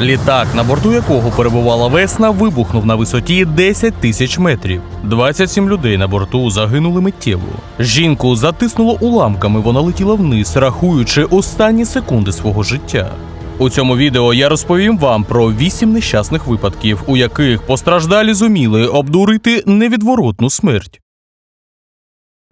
Літак, на борту якого перебувала весна, вибухнув на висоті 10 тисяч метрів. 27 людей на борту загинули миттєво. Жінку затиснуло уламками, вона летіла вниз, рахуючи останні секунди свого життя. У цьому відео я розповім вам про 8 нещасних випадків, у яких постраждалі зуміли обдурити невідворотну смерть.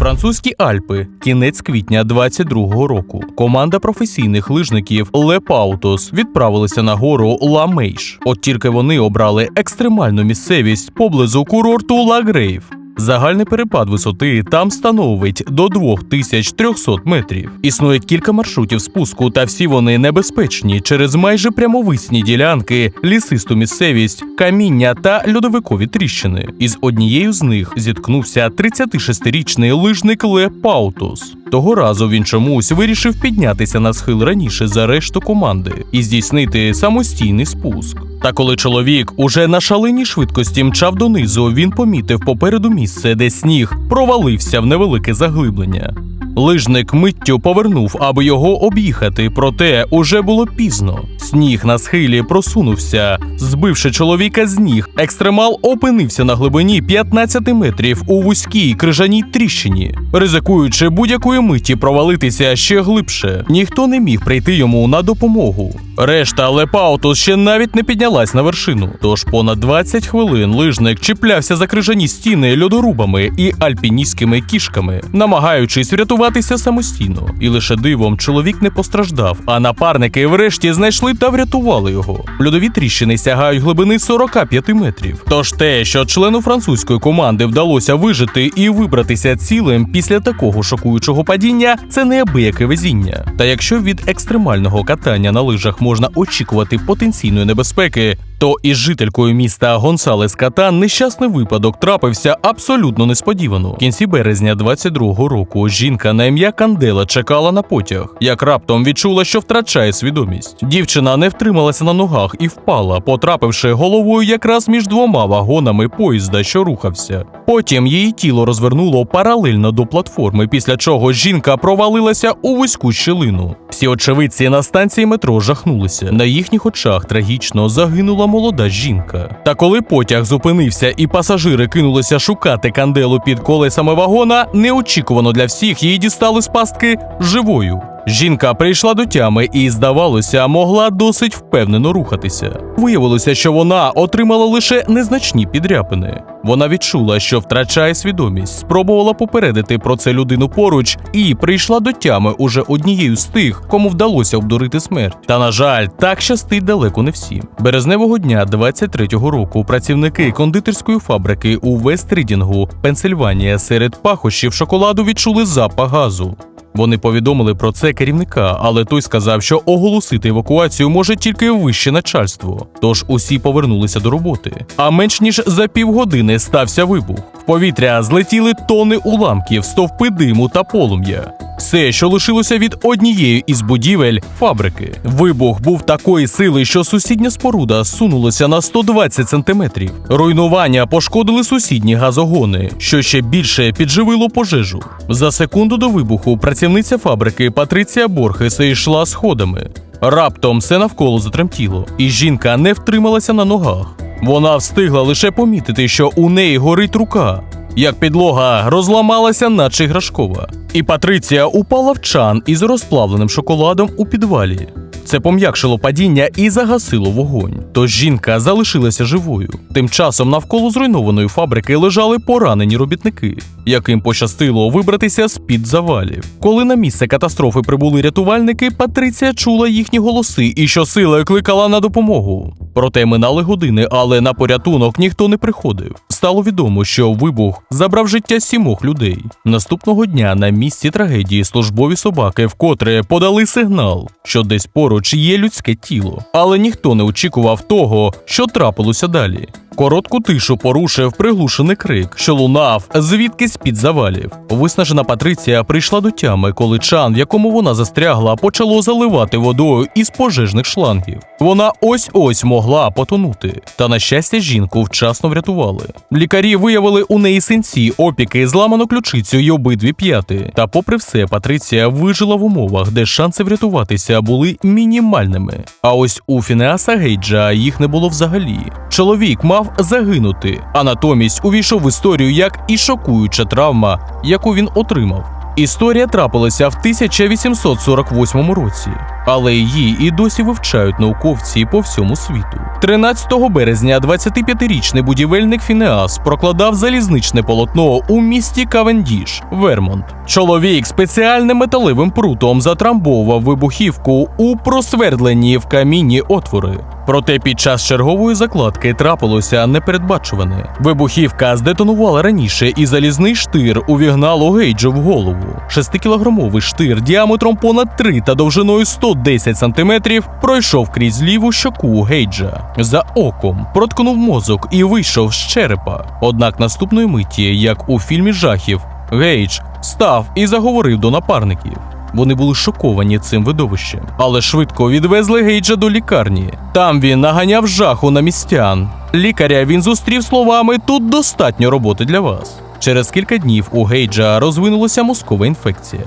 Французькі Альпи, кінець квітня 22-го року. Команда професійних лижників Лепаутос відправилися на гору Ламейш. От тільки вони обрали екстремальну місцевість поблизу курорту Ла Грейв. Загальний перепад висоти там становить до 2300 метрів. Існує кілька маршрутів спуску, та всі вони небезпечні через майже прямовисні ділянки, лісисту місцевість, каміння та льодовикові тріщини. Із однією з них зіткнувся 36-річний лижник Ле Паутус. Того разу він чомусь вирішив піднятися на схил раніше за решту команди і здійснити самостійний спуск. Та коли чоловік уже на шаленій швидкості мчав донизу, він помітив попереду місце, де сніг провалився в невелике заглиблення. Лижник миттю повернув, аби його об'їхати, проте уже було пізно. Сніг на схилі просунувся, збивши чоловіка з ніг. Екстремал опинився на глибині 15 метрів у вузькій крижаній тріщині, ризикуючи будь-якої миті провалитися ще глибше. Ніхто не міг прийти йому на допомогу. Решта Лепаутус ще навіть не піднялась на вершину. Тож понад 20 хвилин лижник чіплявся за крижані стіни льодорубами і альпіністськими кішками, намагаючись врятуватися самостійно. І лише дивом чоловік не постраждав, а напарники врешті знайшли та врятували його. Льодові тріщини сягають глибини 45 метрів. Тож те, що члену французької команди вдалося вижити і вибратися цілим після такого шокуючого падіння, це неабияке везіння. Та якщо від екстремального катання на лижах можна очікувати потенційної небезпеки, то із жителькою міста Гонсалес Катан нещасний випадок трапився абсолютно несподівано. В кінці березня 22-го року жінка на ім'я Кандела чекала на потяг, як раптом відчула, що втрачає свідомість. Дівчина не втрималася на ногах і впала, потрапивши головою якраз між двома вагонами поїзда, що рухався. Потім її тіло розвернуло паралельно до платформи, після чого жінка провалилася у вузьку щілину. Всі очевидці на станції метро жахнулися. На їхніх очах трагічно загинула молода жінка. Та коли потяг зупинився і пасажири кинулися шукати канделу під колесами вагона, неочікувано для всіх її дістали з пастки живою. Жінка прийшла до тями і, здавалося, могла досить впевнено рухатися. Виявилося, що вона отримала лише незначні підряпини. Вона відчула, що втрачає свідомість, спробувала попередити про це людину поруч і прийшла до тями уже однією з тих, кому вдалося обдурити смерть. Та на жаль, так щастить далеко не всім. Березневого дня 23-го року працівники кондитерської фабрики у Вест-Рідінгу, Пенсильванія, серед пахощів шоколаду відчули запах газу. Вони повідомили про це керівника, але той сказав, що оголосити евакуацію може тільки вище начальство. Тож усі повернулися до роботи. А менш ніж за півгодини стався вибух. В повітря злетіли тони уламків, стовпи диму та полум'я. Все, що лишилося від однієї із будівель фабрики. Вибух був такої сили, що сусідня споруда сунулася на 120 сантиметрів. Руйнування пошкодили сусідні газогони, що ще більше підживило пожежу. За секунду до вибуху працівниця фабрики Патриція Борхес йшла сходами. Раптом все навколо затремтіло, і жінка не втрималася на ногах. Вона встигла лише помітити, що у неї горить рука як підлога розламалася, наче іграшкова. І Патриція упала в чан із розплавленим шоколадом у підвалі. Це пом'якшило падіння і загасило вогонь. Тож жінка залишилася живою. Тим часом навколо зруйнованої фабрики лежали поранені робітники, яким пощастило вибратися з під завалів. Коли на місце катастрофи прибули рятувальники, Патриція чула їхні голоси і щосили кликала на допомогу. Проте минали години, але на порятунок ніхто не приходив. Стало відомо, що вибух забрав життя сімох людей. Наступного дня на місці трагедії службові собаки вкотре подали сигнал, що десь поруч є людське тіло, але ніхто не очікував того, що трапилося далі. Коротку тишу порушив приглушений крик, що лунав звідкись під завалів. Виснажена Патриція прийшла до тями, коли чан, в якому вона застрягла, почало заливати водою із пожежних шлангів. Вона ось ось могла могла потонути. Та на щастя, жінку вчасно врятували. Лікарі виявили у неї синці, опіки, зламану ключицю й обидві п'яти. Та, попри все, Патриція вижила в умовах, де шанси врятуватися були мінімальними. А ось у Фінеаса Гейджа їх не було взагалі. Чоловік мав загинути, а натомість увійшов в історію як і шокуюча травма, яку він отримав. Історія трапилася в 1848 році, але її і досі вивчають науковці по всьому світу. 13 березня 25-річний будівельник Фінеас прокладав залізничне полотно у місті Кавендіш, Вермонт. Чоловік спеціальним металевим прутом затрамбовував вибухівку у просвердлені в камінні отвори. Проте під час чергової закладки трапилося непередбачуване. Вибухівка здетонувала раніше, і залізний штир увігнало Гейджу в голову. Шестикілограмовий штир діаметром понад 3 та довжиною 110 сантиметрів пройшов крізь ліву щоку Гейджа. За оком проткнув мозок і вийшов з черепа. Однак наступної миті, як у фільмі жахів, Гейдж став і заговорив до напарників. Вони були шоковані цим видовищем, але швидко відвезли Гейджа до лікарні. Там він наганяв жаху на містян. Лікаря він зустрів словами: тут достатньо роботи для вас. Через кілька днів у Гейджа розвинулася мозкова інфекція,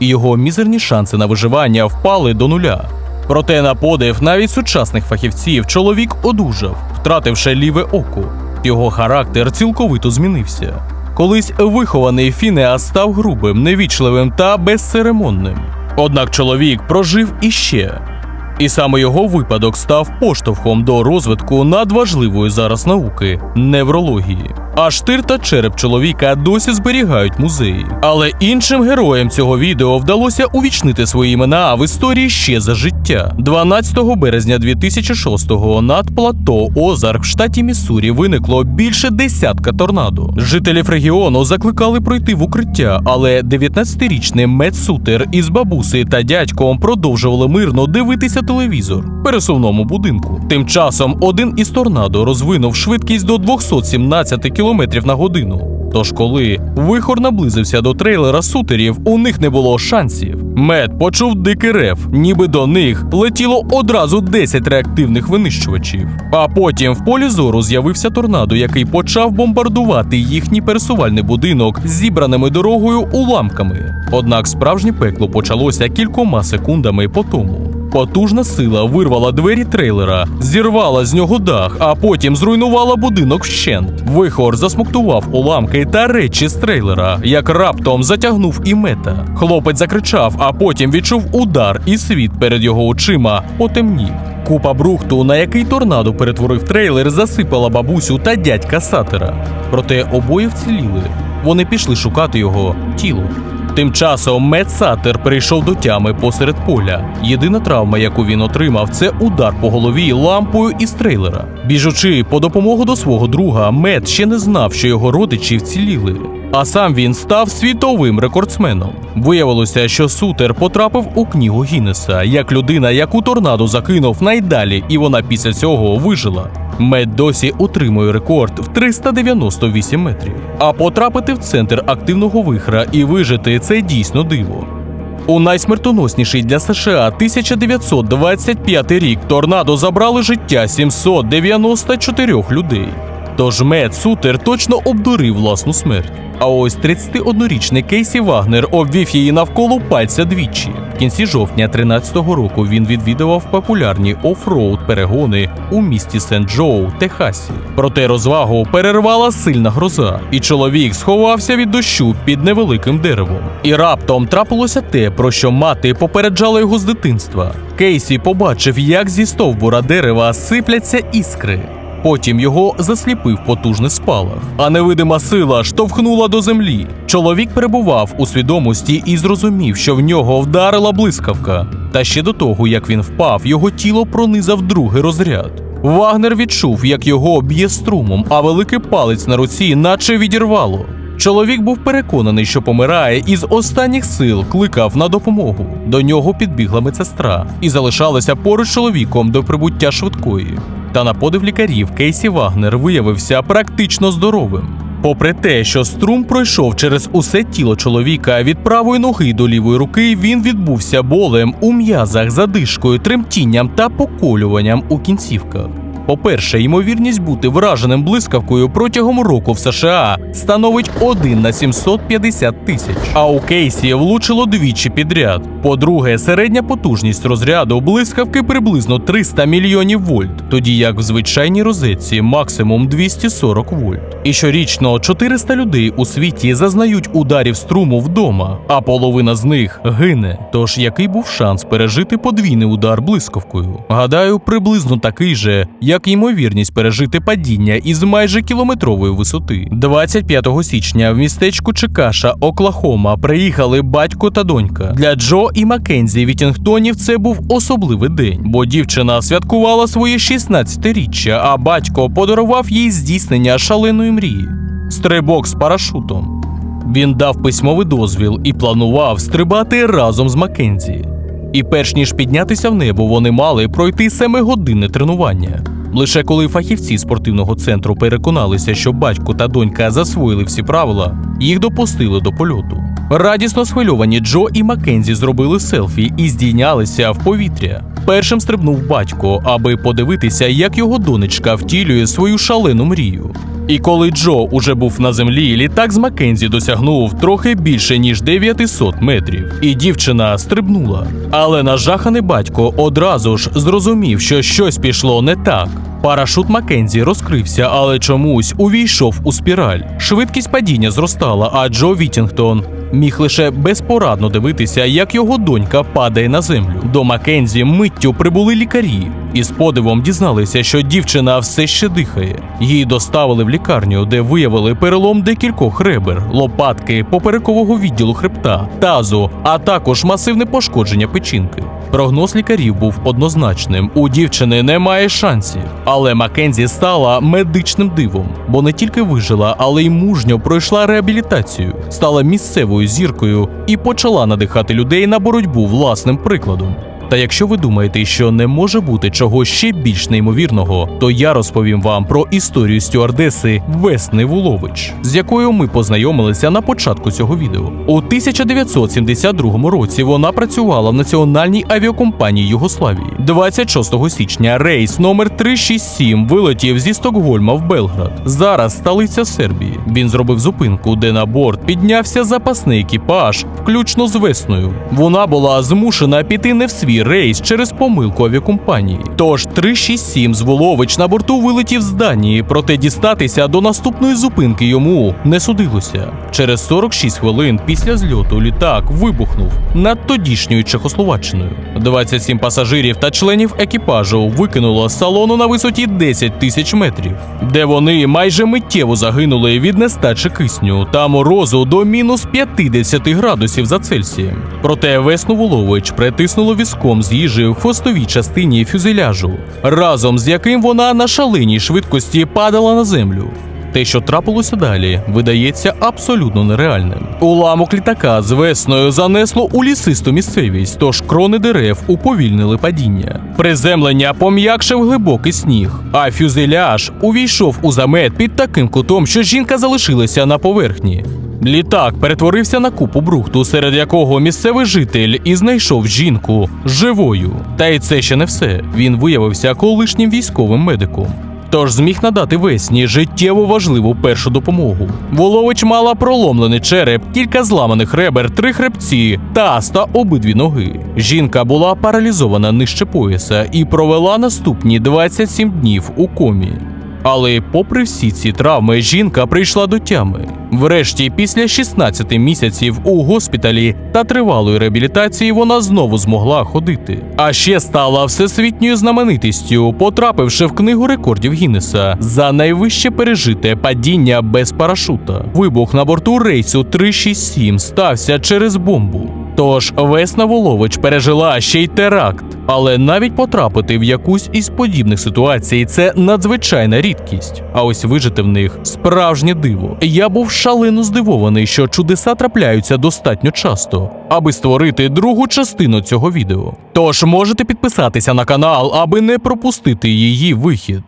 і його мізерні шанси на виживання впали до нуля. Проте на подив навіть сучасних фахівців чоловік одужав, втративши ліве око. Його характер цілковито змінився. Колись вихований Фінеас став грубим, невічливим та безцеремонним. Однак чоловік прожив іще. І саме його випадок став поштовхом до розвитку надважливої зараз науки неврології. А штир та череп чоловіка досі зберігають музеї. Але іншим героям цього відео вдалося увічнити свої імена в історії ще за життя. 12 березня 2006-го над плато Озарк в штаті Міссурі виникло більше десятка торнадо. Жителів регіону закликали пройти в укриття, але 19-річний Мет Сутер із бабуси та дядьком продовжували мирно дивитися телевізор в пересувному будинку. Тим часом один із торнадо розвинув швидкість до 217 км на годину. Тож, коли вихор наблизився до трейлера сутерів, у них не було шансів. Мед почув дикий рев, ніби до них летіло одразу 10 реактивних винищувачів. А потім в полі зору з'явився торнадо, який почав бомбардувати їхній пересувальний будинок зібраними дорогою уламками. Однак справжнє пекло почалося кількома секундами по тому. Потужна сила вирвала двері трейлера, зірвала з нього дах, а потім зруйнувала будинок вщент. Вихор засмоктував уламки та речі з трейлера, як раптом затягнув і мета. Хлопець закричав, а потім відчув удар, і світ перед його очима потемнів. Купа брухту, на який торнадо перетворив трейлер, засипала бабусю та дядька Сатера. Проте обоє вціліли. Вони пішли шукати його тіло. Тим часом Мед Сатер прийшов до тями посеред поля. Єдина травма, яку він отримав, це удар по голові лампою із трейлера. Біжучи по допомогу до свого друга, Мед ще не знав, що його родичі вціліли. А сам він став світовим рекордсменом. Виявилося, що Сутер потрапив у книгу Гіннеса як людина, яку торнадо закинув найдалі, і вона після цього вижила. Мед досі утримує рекорд в 398 метрів. А потрапити в центр активного вихра і вижити це дійсно диво. У найсмертоносніший для США 1925 рік торнадо забрали життя 794 людей. Тож Мед Сутер точно обдурив власну смерть. А ось 31-річний Кейсі Вагнер обвів її навколо пальця двічі. В кінці жовтня 13-го року він відвідував популярні офроуд перегони у місті Сент-Джоу, Техасі. Проте розвагу перервала сильна гроза, і чоловік сховався від дощу під невеликим деревом. І раптом трапилося те, про що мати попереджала його з дитинства. Кейсі побачив, як зі стовбура дерева сипляться іскри. Потім його засліпив потужний спалах, а невидима сила штовхнула до землі. Чоловік перебував у свідомості і зрозумів, що в нього вдарила блискавка. Та ще до того, як він впав, його тіло пронизав другий розряд. Вагнер відчув, як його б'є струмом, а великий палець на руці наче відірвало. Чоловік був переконаний, що помирає, і з останніх сил кликав на допомогу. До нього підбігла медсестра і залишалася поруч чоловіком до прибуття швидкої. Та на подив лікарів Кейсі Вагнер виявився практично здоровим. Попри те, що струм пройшов через усе тіло чоловіка від правої ноги до лівої руки, він відбувся болем у м'язах, задишкою, тремтінням та поколюванням у кінцівках. По-перше, ймовірність бути враженим блискавкою протягом року в США становить 1 на 750 тисяч, а у Кейсі влучило двічі підряд. По-друге, середня потужність розряду блискавки приблизно 300 мільйонів вольт, тоді як в звичайній розетці максимум 240 вольт. І щорічно 400 людей у світі зазнають ударів струму вдома, а половина з них гине. Тож який був шанс пережити подвійний удар блискавкою? Гадаю, приблизно такий же, як ймовірність пережити падіння із майже кілометрової висоти. 25 січня в містечку Чикаша, Оклахома, приїхали батько та донька. Для Джо і Маккензі Вітінгтонів це був особливий день, бо дівчина святкувала своє 16-річчя, а батько подарував їй здійснення шаленої мрії стрибок з парашутом. Він дав письмовий дозвіл і планував стрибати разом з Маккензі. І перш ніж піднятися в небо, вони мали пройти семигодинне тренування. Лише коли фахівці спортивного центру переконалися, що батько та донька засвоїли всі правила, їх допустили до польоту. Радісно схвильовані Джо і Маккензі зробили селфі і здійнялися в повітря. Першим стрибнув батько, аби подивитися, як його донечка втілює свою шалену мрію. І коли Джо уже був на землі, літак з Маккензі досягнув трохи більше ніж 900 метрів, і дівчина стрибнула. Але нажаханий батько одразу ж зрозумів, що щось пішло не так. Парашут Маккензі розкрився, але чомусь увійшов у спіраль. Швидкість падіння зростала, а Джо Вітінгтон міг лише безпорадно дивитися, як його донька падає на землю. До Маккензі миттю прибули лікарі і з подивом дізналися, що дівчина все ще дихає. Її доставили в лікарню, де виявили перелом декількох ребер, лопатки, поперекового відділу хребта, тазу, а також масивне пошкодження печінки. Прогноз лікарів був однозначним: у дівчини немає шансів. Але Маккензі стала медичним дивом, бо не тільки вижила, але й мужньо пройшла реабілітацію, стала місцевою зіркою і почала надихати людей на боротьбу власним прикладом. Та якщо ви думаєте, що не може бути чого ще більш неймовірного, то я розповім вам про історію стюардеси Весни Вулович, з якою ми познайомилися на початку цього відео. У 1972 році вона працювала в національній авіакомпанії Югославії. 26 січня рейс номер 367 вилетів зі Стокгольма в Белград. Зараз столиця Сербії. Він зробив зупинку, де на борт піднявся запасний екіпаж, включно з весною. Вона була змушена піти не в свій рейс через помилку авіакомпанії. Тож 367 з Волович на борту вилетів з Данії, проте дістатися до наступної зупинки йому не судилося. Через 46 хвилин після зльоту літак вибухнув над тодішньою Чехословаччиною. 27 пасажирів та членів екіпажу викинуло з салону на висоті 10 тисяч метрів, де вони майже миттєво загинули від нестачі кисню та морозу до мінус 50 градусів за Цельсієм. Проте Весну Волович притиснуло візком з їжею в хвостовій частині фюзеляжу, разом з яким вона на шаленій швидкості падала на землю. Те, що трапилося далі, видається абсолютно нереальним. Уламок літака з весною занесло у лісисту місцевість, тож крони дерев уповільнили падіння. Приземлення пом'якшив глибокий сніг, а фюзеляж увійшов у замет під таким кутом, що жінка залишилася на поверхні. Літак перетворився на купу брухту, серед якого місцевий житель і знайшов жінку живою. Та й це ще не все. Він виявився колишнім військовим медиком. Тож зміг надати весні життєво важливу першу допомогу. Волович мала проломлений череп, кілька зламаних ребер, три хребці, таз та обидві ноги. Жінка була паралізована нижче пояса і провела наступні 27 днів у комі. Але попри всі ці травми, жінка прийшла до тями. Врешті, після 16 місяців у госпіталі та тривалої реабілітації, вона знову змогла ходити. А ще стала всесвітньою знаменитістю, потрапивши в книгу рекордів Гіннеса за найвище пережите падіння без парашута. Вибух на борту рейсу 367 стався через бомбу. Тож Весна Волович пережила ще й теракт, але навіть потрапити в якусь із подібних ситуацій це надзвичайна рідкість. А ось вижити в них справжнє диво. Я був шалено здивований, що чудеса трапляються достатньо часто, аби створити другу частину цього відео. Тож можете підписатися на канал, аби не пропустити її вихід.